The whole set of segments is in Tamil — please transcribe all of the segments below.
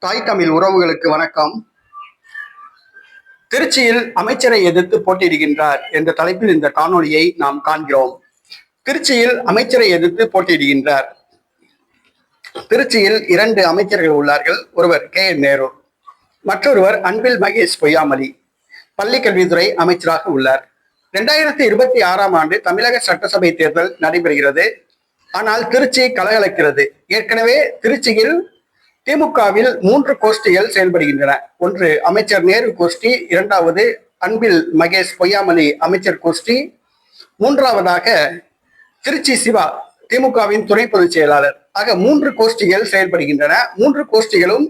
தாய் தமிழ் உறவுகளுக்கு வணக்கம். திருச்சியில் அமைச்சரை எதிர்த்து போட்டியிடுகின்றார் என்ற தலைப்பில் இந்த காணொளியை நாம் காண்கிறோம். திருச்சியில் அமைச்சரை எதிர்த்து போட்டியிடுகின்றார். திருச்சியில் இரண்டு அமைச்சர்கள் உள்ளார்கள் ஒருவர் கே. என். நேரு மற்றொருவர் அன்பில் மகேஷ் பொய்யாமலி பள்ளிக்கல்வித்துறை அமைச்சராக உள்ளார். இரண்டாயிரத்தி இருபத்தி ஆறாம் ஆண்டு தமிழக சட்டசபை தேர்தல் நடைபெறுகிறது. ஆனால் திருச்சி கலகலக்கிறது. ஏற்கனவே திருச்சியில் திமுகவில் மூன்று கோஷ்டிகள் செயல்படுகின்றன. ஒன்று அமைச்சர் நேரு கோஷ்டி இரண்டாவது அன்பில் மகேஷ் பொய்யாமலி அமைச்சர் கோஷ்டி மூன்றாவதாக திருச்சி சிவா திமுகவின் துணை பொதுச் செயலாளர். ஆக மூன்று கோஷ்டிகள் செயல்படுகின்றன. மூன்று கோஷ்டிகளும்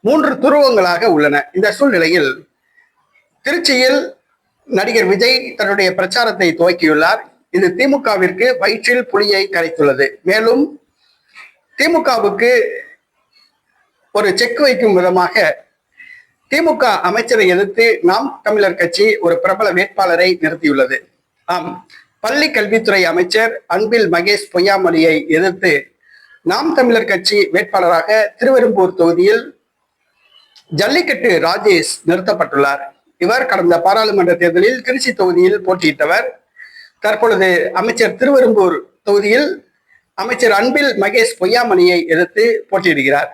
மூன்று துருவங்களாக உள்ளன. இந்த சூழ்நிலையில் திருச்சியில் நடிகர் விஜய் தன்னுடைய பிரச்சாரத்தை துவக்கியுள்ளார். இது திமுகவிற்கு வயிற்றில் புலியை கரைத்துள்ளது. மேலும் திமுகவுக்கு ஒரு செக் வைக்கும் விதமாக திமுக அமைச்சரை எதிர்த்து நாம் தமிழர் கட்சி ஒரு பிரபல வேட்பாளரை நிறுத்தியுள்ளது. ஆம் பள்ளி கல்வித்துறை அமைச்சர் அன்பில் மகேஷ் பொய்யாமொழியை எதிர்த்து நாம் தமிழர் கட்சி வேட்பாளராக திருவெரும்பூர் தொகுதியில் ஜல்லிக்கட்டு ராஜேஷ் நிறுத்தப்பட்டுள்ளார். இவர் கடந்த பாராளுமன்ற தேர்தலில் திருச்சி தொகுதியில் போட்டியிட்டவர். தற்பொழுது அமைச்சர் திருவெரும்பூர் தொகுதியில் அமைச்சர் அன்பில் மகேஷ் பொய்யாமணியை எதிர்த்து போட்டியிடுகிறார்.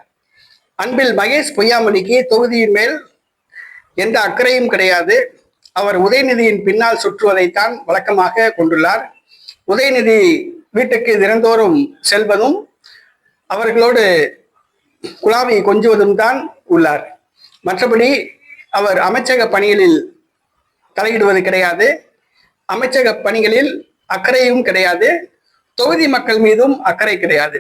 அன்பில் மகேஷ் பொய்யாமொழிக்கு தொகுதியின் மேல் எந்த அக்கறையும் கிடையாது. அவர் உதயநிதியின் பின்னால் சுற்றுவதைத்தான் வழக்கமாக கொண்டுள்ளார். உதயநிதி வீட்டுக்கு தினந்தோறும் செல்வதும் அவர்களோடு குழாவை கொஞ்சுவதும் தான் உள்ளார். மற்றபடி அவர் அமைச்சக பணிகளில் தலையிடுவது கிடையாது. அமைச்சக பணிகளில் அக்கறையும் கிடையாது. தொகுதி மக்கள் மீதும் அக்கறை கிடையாது.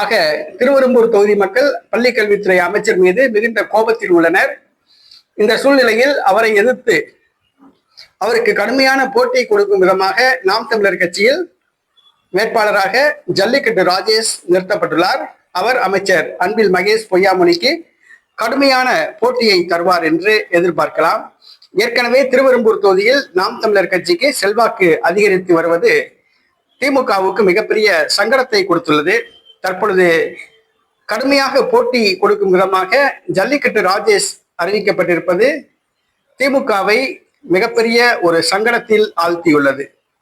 ஆக திருவெரும்பூர் தொகுதி மக்கள் பள்ளி கல்வித்துறை அமைச்சர் மீது மிகுந்த கோபத்தில் உள்ளனர். இந்த சூழ்நிலையில் அவரை எதிர்த்து அவருக்கு கடுமையான போட்டி கொடுக்கும் விதமாக நாம் தமிழர் கட்சியில் வேட்பாளராக ஜல்லிக்கட்டு ராஜேஷ் நிறுத்தப்பட்டுள்ளார். அவர் அமைச்சர் அன்பில் மகேஷ் பொய்யாமொழிக்கு கடுமையான போட்டியை தருவார் என்று எதிர்பார்க்கலாம். ஏற்கனவே திருவெரும்பூர் தொகுதியில் நாம் தமிழர் கட்சிக்கு செல்வாக்கு அதிகரித்து வருவது திமுகவுக்கு மிகப்பெரிய சங்கடத்தை கொடுத்துள்ளது. தற்பொழுது கடுமையாக போட்டி கொடுக்கும் விதமாக ஜல்லிக்கட்டு ராஜேஷ் அறிவிக்கப்பட்டிருப்பது திமுகவை மிகப்பெரிய ஒரு சங்கடத்தில் ஆழ்த்தியுள்ளது.